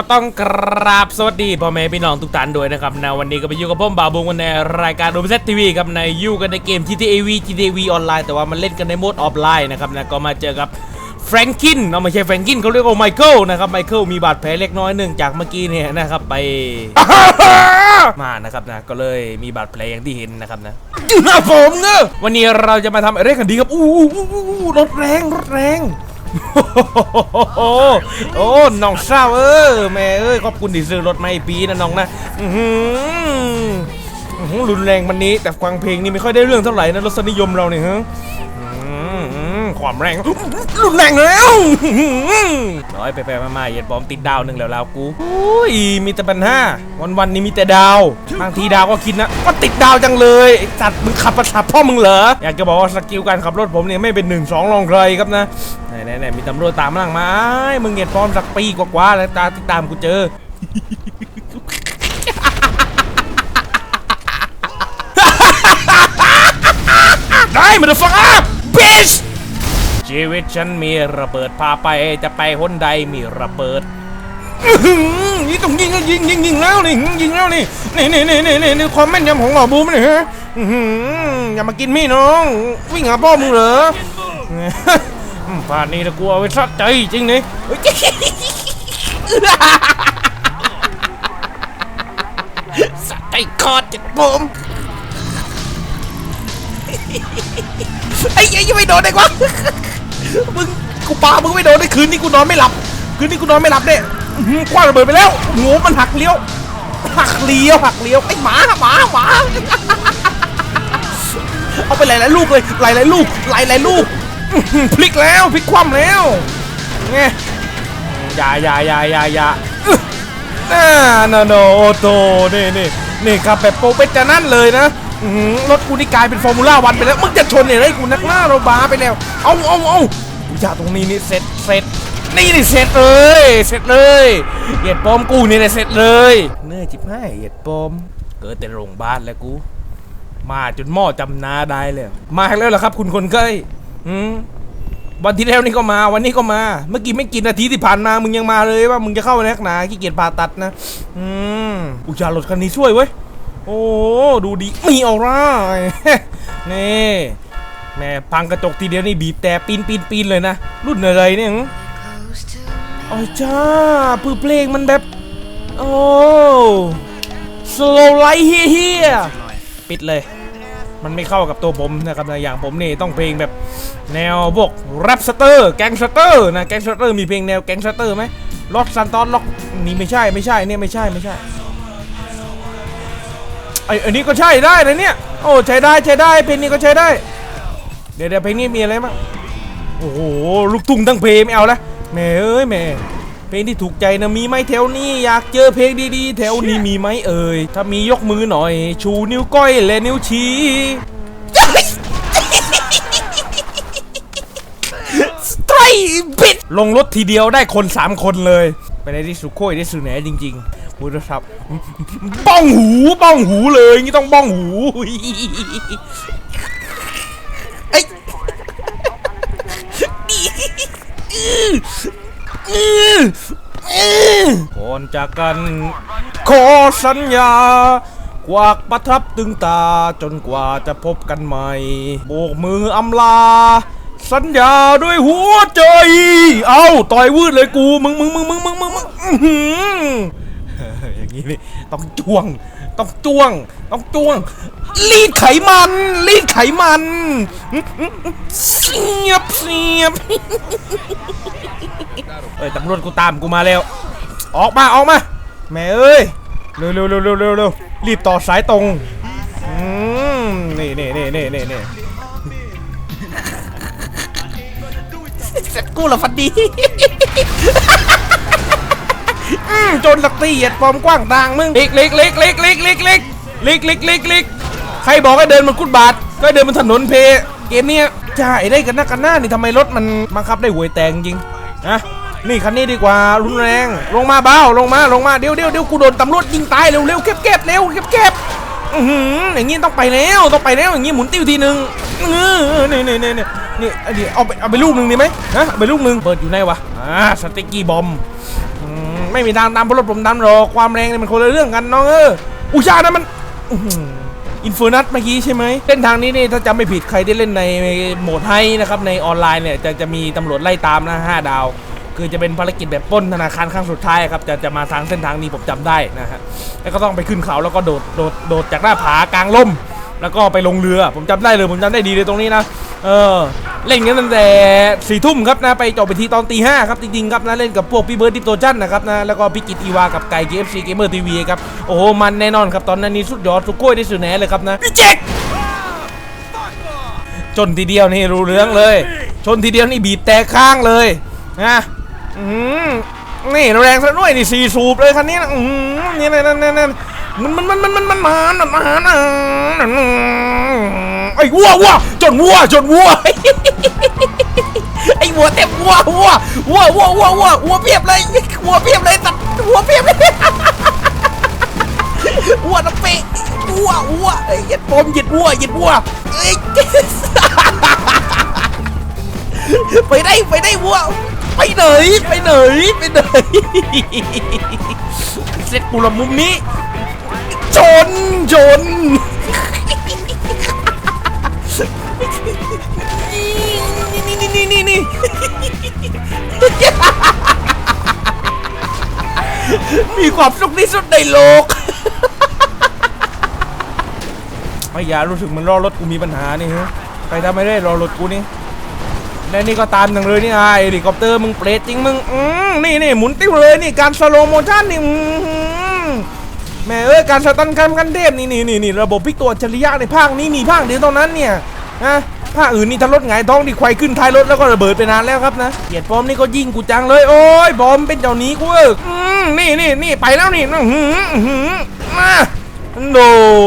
ก็ต้องกราบสวัสดีพ่อแม่พี่น้องทุกท่านด้วยนะครับนะวันนี้ก็ไปอยู่กับผมบาบุงกันในรายการโอเปเซตทีวีครับในอยู่กันในเกม GTA V GTA V ออนไลน์แต่ว่ามันเล่นกันในโหมดออฟไลน์นะครับนะก็มาเจอกับแฟรงกินเอาไม่ใช่แฟรงกินเขาเรียกว่าไมเคิลนะครับไมเคิลมีบาดแผลเล็กน้อยเนื่องจากเมื่อกี้เนี่ยนะครับไป มานะครับนะก็เลยมีบาดแผลอย่างที่เห็นนะครับนะอยู่หน้าผมเนอะวันนี้เราจะมาทำอะไรกันดีครับอู้อู้อู้อู้รถแรงรถแรง โอ้โหโอ้น้องสาวเออแม่เอ้ยขอบคุณที่ซื้อรถมาให้ปีนะน้องนะอื้อหืออื้อหือรุนแรงวันนี้แต่ฟังเพลงนี่ไม่ค่อยได้เรื่องเท่าไหร่นะรสนิยมเราเนี่ยฮะ ความแรงรุนแรงแล้วน้อยไปไปมาๆเหยียดบอมติดดาวหนึ่งแล้วแล้วกูอุ้ยมีแต่ปัญหาวันวันๆนี้มีแต่ดาวบางทีดาวก็คิดนะก็ติดดาวจังเลยไอ้สัตว์มึงขับประทับพ่อมึงเหรออยากจะบอกว่าสกิลการขับรถผมเนี่ยไม่เป็นหนึ่งสองรองใครครับนะไหนไหนๆมีตำรวจตามมาหลังมาอ้มึงเหยียดปลอมสักปีกว่าๆแล้วตาติดตามกูเจอได้มาเดฟังอัพบิ ชีวิตฉันมีระเบิดพาไปจะไปหนใดมีระเบิดนี่ต้องยิงก็ยิงยิงยิงแล้วนี่ยิงแล้วนี่นี่นี่นี่นี่นี่นี่ความแม่นยำของหมอบูมนี่ฮะอย่ามากินมี่น้อง วิ่งหาพ่อมึงเหรออืมป่านนี้นะกูเอาไว้สัดใจจริงนี่เฮ้ยสัดใจคอดจิตผมไอ้ยัยยังไม่โดนได้วะ มึงกูปามึงไม่โดนได้คืนนี้กูนอนไม่หลับ คืนนี้กูนอนไม่หลับเนี่ยอื้อหือกว้างระเบิดไปแล้วงูมันหักเลี้ยว หักเลี้ยวหักเลี้ยวไอ้หมาหมาหมาเอาไปหลายๆลูกเลยหลายๆลูกหลายๆลูกอื้อหือพลิกแล้วพลิกคว่ำแล้วไงอย่าอย่าอย่าอย่าอย่าอึ๊ะน่าโนโนโอโตนี่นี่นี่ครับแบบโปรเป็นจะนั่นเลยนะอื้อหือรถกูนี่กลายเป็นฟอร์มูล่าวันไปแล้วมึงจะชนเนี่ยไรกูนักหน้าเราบาไปแล้ว เอาเอาเอา อย่าตรงนี้นี่เสร็จเสร็จนี่นี่เสร็จเลยเสร็จเลยเหยียดปอมกูนี่แหละเสร็จเลยเนื่อยจิบให้เหยียดปอม เกิดแต่โรงพยาบาลแล้วกู มาจนหม้อจำนาได้เลยมาแล้วเหรอครับ คุณคนเคยอืมวันที่แล้วนี่ก็มาวันนี้ก็มา เมื่อกี้ไม่กี่นาทีที่ผ่านมา มึงยังมาเลยว่ามึงจะเข้าแนกหนาขี้เกียจผ่าตัดนะ อืมอุยจารถคันนี้ช่วยเว้ย โอ้ ดูดีมีออร่านี่ แม่พังกระจกทีเดียวนี่บีบแต่ปีนปีนปีนเลยนะ รุ่นอะไรเนี่ยหึโอ้ยจ้าปือเพลงมันแบบ โอ้ slow light here ปิดเลย มันไม่เข้ากับตัวผมนะครับนะอย่างผมนี่ต้องเพลงแบบแนวพวกแรปสเตอร์ แก๊งสเตอร์นะแก๊งสเตอร์มีเพลงแนวแก๊งสเตอร์ไหมล็อกซันตอนล็อกนี่ไม่ใช่ไม่ใช่เนี่ยไม่ใช่ไม่ใช่ไออันนี้ก็ใช่ได้นะเนี่ยโอ้ใช้ได้ใช้ได้เพลงนี้ก็ใช้ได้ ดี๋ยวเดี๋ยวเพลงนี้มีอะไรบ้างโอ้โหลูกทุ่งทั้งเพลงไม่เอาละแม่เอ้ยแม่เพลงที่ถูกใจนะมีไหมแถวนี้อยากเจอเพลงดีๆ แถวนี้มีไหมเอ่ยถ้ามียกมือหน่อย ชูนิ้วก้อยและนิ้วชี้สไตรบิดลงรถทีเดียวได้คน 3 คนเลย ไปในที่สุโคยได้สุแหนจริงๆพูดครับบ้องหูบ้องหูเลยนี่ต้องบ้องหู ก่อนจากกัน ขอสัญญากวากประทับตึงตาจนกว่าจะพบกันใหม่โบกมืออำลา สัญญาด้วยหัวใจ เอาต่อยวืดเลยกู มึงมึงมึงมึงมึงมึงมึงอื้อหืออย่างนี้นี่ต้องจ้วง ต้องจ้วง ต้องจ้วง รีดไขมัน รีดไขมันเสียบเสียบเอ้ยตำรวจกูตามกูมาแล้ว ออกมาออกมา แม่เอ้ย เร็วเร็วเร็วเร็วเร็วเร็วรีบต่อสายตรงนี่นี่นี่นี่นี่นี่เสร็จกูเหรอฟันดี นลักตีเหยียดปอมกว้างต่างมึงล็กล็กล็กล็กล็กล็กล็กล็กล็กล็กล็กใครบอกให้เดินบนกุดบาทก็เดินบนถนนเพเกมเนี้ยใช่ได้กันหน้ากันหน้านี่ทำไมรถมันบังคับได้หวยแตงจริงนะนี่คันนี้ดีกว่ารุนแรง ลงมาเบ้าลงมาลงมาเดี๋ยวเดี๋ยวเดี๋ยวกูโดนตำรวจยิงตายเร็วเร็วเก็บเก็บเร็วเก็บเก็บอืออย่างงี้ต้องไปแล้วต้องไปแล้วอย่างงี้หมุนติ้วทีหนึ่งเออนี่นี่นี่นี่นี่เดียวเอาไปเอาไปลูกหนึ่งดีไหมฮะเอาไปลูกหนึ่งเปิดอยู่ไหนวะอ่าสต็กกี้บอม ไม่มีทางตามพลรถผมตามหรอกความแรงเนี่ยมันคนละเรื่องกันน้องเอออุชานะมันอินฟินัทเมื่อกี้ใช่ไหมเส้นทางนี้นี่ถ้าจำไม่ผิดใครที่เล่นในโหมดไฮนะครับในออนไลน์เนี่ยจะจะมีตำรวจไล่ตามนะห้าดาว คือจะเป็นภารกิจแบบป้นธนาคารครั้งสุดท้ายครับจะจะมาทางเส้นทางนี้ผมจำได้นะฮะแล้วก็ต้องไปขึ้นเขาแล้วก็โดดโดดโดดจากหน้าผากลางล่ม แล้วก็ไปลงเรือผมจำได้เลยผมจำได้ดีเลยตรงนี้นะ เออเล่นกันตั้งแต่สี่ทุ่มครับนะไปจบไปทีตอนตีห้าครับจริงๆครับนะเล่นกับพวกพี่เบิร์ดดิปโตจันนะครับนะแล้วก็พี่กิตอีวากับไก่เกมซีเกมเมอร์ทีวีครับโอ้โหมันแน่นอนครับตอนนั้นนี่สุดยอดสุดกล้วยที่สุดแน่เลยครับนะพี่เจ๊กจนทีเดียวนี่รู้เรื่องเลย ชนทีเดียวนี่บีบแต่ข้างเลยนะอืมนี่แรงซะด้วยนี่สี่สูบเลยคันนี้นะอืมนี่นี่นี่นี่นี่มันมันมันมันมันมันมันมันมัน ไอ้วัววัวจนวัวจนวัวไอ้วัวเต็มวัววัววัววัววัววัววัวเพียบเลยวัวเพียบเลยตัดวัวเพียบเลยวัวน้ำเปะวัววัวไอ้ยัดปมหยิดวัวหยิดวัวเอ้ไปได้ไปได้วัวไปไหนไปไหนไปไหนเสร็จกูละมุมนี้จนจน นี่นี่นี่นี่นี่มีความสุขที่สุดในโลกไม่อยารู้สึกมันรอรถกูมีปัญหานี่ฮะไปทำไม่ได้รอรถกูนี่และนี่ก็ตามอย่างเลยนี่ไอ้เฮลิคอปเตอร์มึงเปรตจริงมึงอืมนี่นี่หมุนติ้วเลยนี่การสโลโมชั่นนี่อืแม่เอ้ยการสตันคันกันเทพนี่นี่นี่นี่ระบบพิกตัวจฉริยะในภาคนี้มีภาคเดียวเท่านั้นเนี่ย นะภาอื่นนี่ถ้ารถหงท้องดิควายขึ้นท้ายรถแล้วก็ระเบิดไปนานแล้วครับนะเกียรติปอมนี่ก็ยิงกูจังเลย โอ้ยบอมเป็นเจ้าหนี้กูเว้ยอืมนี่นี่นี่ไปแล้วนี่หืออื้อหืมาโน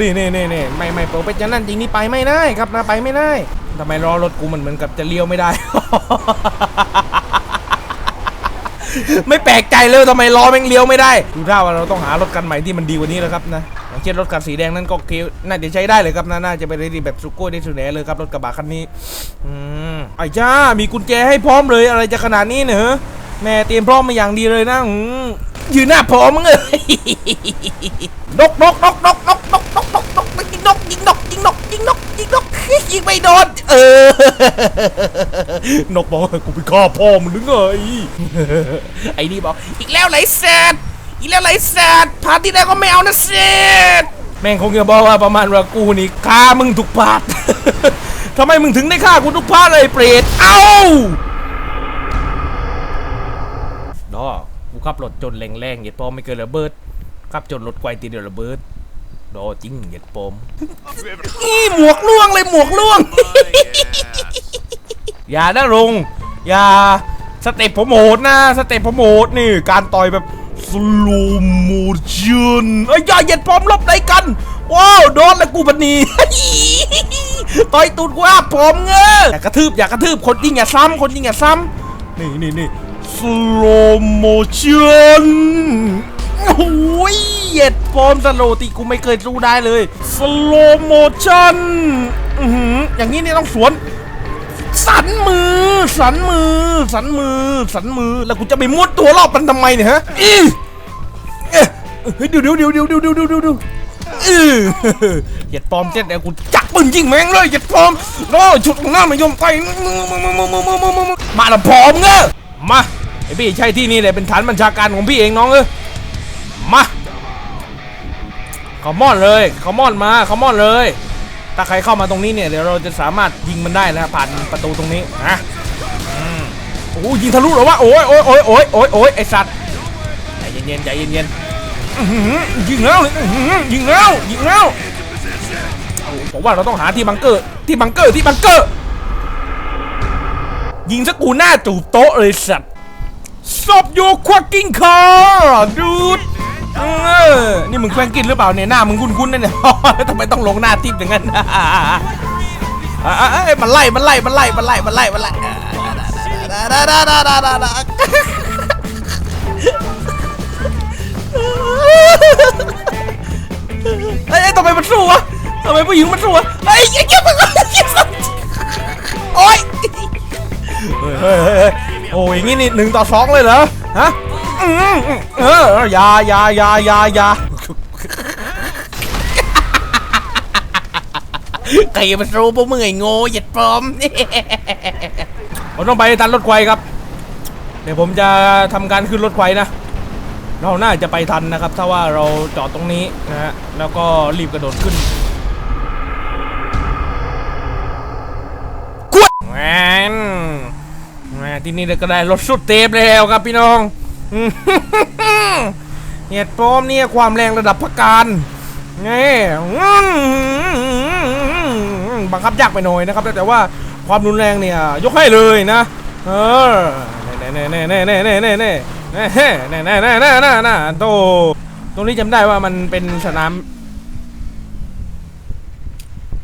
นี่นี่นี่นี่ไม่ไม่เปิดเป็นจังนั้นจริงนี่ไปไม่ได้ครับนะไปไม่ได้ทำไมรอรถกูมันเหมือนกับจะเลี้ยวไม่ได้ ไม่แปลกใจเลยทำไมล้อแม่งเลี้ยวไม่ได้ดูท่าว่าเราต้องหารถกันใหม่ที่มันดีกว่านี้แล้วครับนะ เช่นรถคันสีแดงนั้นก็โอเคน่าจะใช้ได้เลยครับน,น่าจะเป็นรีแบบสุโก้ได้สุดแน่เลยครับรถกระบะคันนี้อืมไอ้จ้ามีกุญแจให้พร้อมเลยอะไรจะขนาดนี้เนอะแม่เตรียมพร้อมมาอย่างดีเลยนะยืนหน้าพร้อมมึงเลยนกนกนกนกนกนกนกนกนกยิงนกยิงนกยิงนกยิงนกยิงนกยิงไม่โดนเออนกบอกกูไปฆ่าพ่อมึงหรือไงไอ้นี่บอกอีกแล้วไรแซด อีกแล้วไรแซดพาร์ทที่แล้วก็ไม่เอานะแซดแม่งคงจะบอกว่าประมาณว่ากูนี่ฆ่ามึงทุกพาร์ททำไมมึงถึงได้ฆ่ากูทุกพาร์ทเลยเปรตเอ้าดอกูขับรถจนแรงๆเหยียดพอมไม่เกินระเบิดขับจนรถไกวตีเดียวระเบิดดอจริงเหยียดปอมนี่หมวกล่วงเลยหมวกล่วง อย่านะลุงอย่าสเต็ปผมโหดนะ สเต็ปผมโหดนี่ การต่อยแบบ สโลโมชั่นเอ้ยอย่าเหยียดพร้อมลบไหนกัน ว้าวโดนแล้วกูบันนี้ต่อยตูดกูอะพร้อมเงออย่ากระทืบอย่ากระทืบคนยิงอย่าซ้ำคนยิงอย่าซ้ำนี่นี่นี่สโลโมชั่นโอ้ยเหยียดพร้อมสโลตีกูไม่เคยสู้ได้เลยสโลโมชั่นอือหือย่างนี้นี่ต้องสวน สันมือ สันมือ สันมือ สันมือ แล้วกูจะไปมุดตัวรอบมันทำไมเนี่ยฮะอีเอ๊ะเฮ้ยเดี๋ยวเดี๋ยวเดี๋ยวเดี๋ยวเดี๋ยวเดี๋ยวเดี๋ยวเดี๋ยวเออเหยียดปลอมเจ็ดเดี๋ยวกูจักปืนยิงแม่งเลยเหยียดปลอมรอชุดของหน้าไม่ยอมไปมาละพร้อมเงอะมาไอพี่ใช่ที่นี่เลยเป็นฐานบัญชาการของพี่เองน้องเออมาขอมอนเลยขอมอนมาขอมอนเลย ถ้าใครเข้ามาตรงนี้เนี่ยเดี๋ยวเราจะสามารถยิงมันได้นะครับผ่านประตูตรงนี้นะอืมโอ้ยิงทะลุหรอวะโอ้ยโอ้ยโอ้ยโอ้ยโอ้ยโอ้ยไอสัตว์ใจเย็นๆใจเย็นๆยิงแล้วยิงแล้วยิงแล้วโอ้โหผมว่าเราต้องหาที่บังเกอร์ที่บังเกอร์ที่บังเกอร์ยิงสักกูหน้าจูบโต๊ะเลยสัตว์ Stop your quacking car dude เออนี่มึงแคว้งกินหรือเปล่าเนี่ยหน้ามึงคุ้นๆนั่นเนี่ยทำไมต้องลงหน้าทิพย์อย่างนั้นอะอะเอ้ยมันไล่มันไล่มันไล่มันไล่มันไล่มันไล่เอ้ยเอ้ทำไมมันสู้วะทำไมผู้หญิงมันสู้วะไอ้ยไอ้เก็บมันโอ๊ยเฮ้ยเฮ้ยเฮ้ยเฮ้ยโอ้ยอย่างงี้นี่หนึ่งต่อสองเลยเหรอฮะ เออยายายายาอยาใครมันรู้พวกมึงไอ้โง่หยียดปลอมผมต้องไปทันรถไฟครับ เดี๋ยวผมจะทำการขึ้นรถไฟนะ เราน่าจะไปทันนะครับ ถ้าว่าเราจอดตรงนี้นะฮะ แล้วก็รีบกระโดดขึ้นกวดแหวนแหมที่นี่ก็ได้รถสุดเทปแล้วครับพี่น้อง เหตุปลอมเนี่ยความแรงระดับพักการนี่บังคับยากไปหน่อยนะครับ แต่ว่าความรุนแรงเนี่ย ยกให้เลยนะ เออเน่เน่เน่เน่เน่เน่เน่เน่เน่เน่เน่เน่เน่เน่เน่โตตรงนี้จำได้ว่ามันเป็นสนาม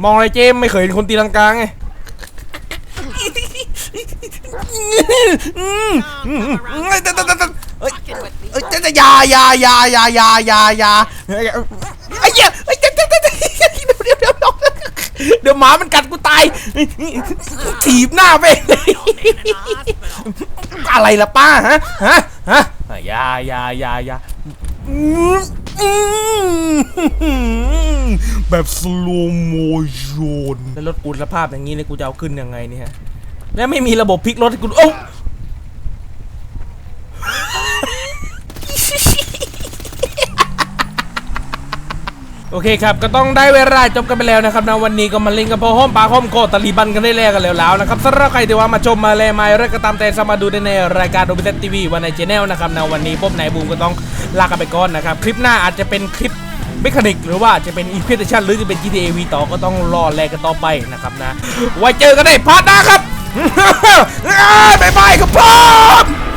มองอะไรเจมไม่เคยเห็นคนตีลังกาไงเแต่ยายายายายายายาไอ้เหี้ยไอ้เจ๊เจ๊เจ๊เดี๋ยวเดี๋ยวเดี๋ยวเดี๋ยวเดี๋ยวหมามันกัดกูตายถีบหน้าไปเลยอะไรล่ะป้าฮะฮะฮะยายายายาแบบสโลโมชันแล้วรถกูสภาพอย่างนี้เนี่ยกูจะเอาขึ้นยังไงเนี่ยแล้วไม่มีระบบพลิกรถกูโอ้ โอเคครับ ก็ต้องได้เวลาจบกันไปแล้วนะครับนะวันนี้ก็มาเล่นกับพ่อห้อมปลาห้อมโคตรตาลีบันกันได้แล้วกันแล้วนะครับสำหรับใครที่ว่ามาชมมาแลมาเรื่องก็ตามแต่สามารถดูได้ในรายการโดบิเตทีวีวันในชแนลนะครับนะวันนี้พบนายบูมก็ต้องลากันไปก่อนนะครับ คลิปหน้าอาจจะเป็นคลิปเมคานิกหรือว่าจะเป็นอีพิเทชันหรือจะเป็น GTA V ต่อก็ต้องรอแลกันต่อไปนะครับนะไว้เจอกันได้พาร์ทหน้าครับบ๊ายบายครับผม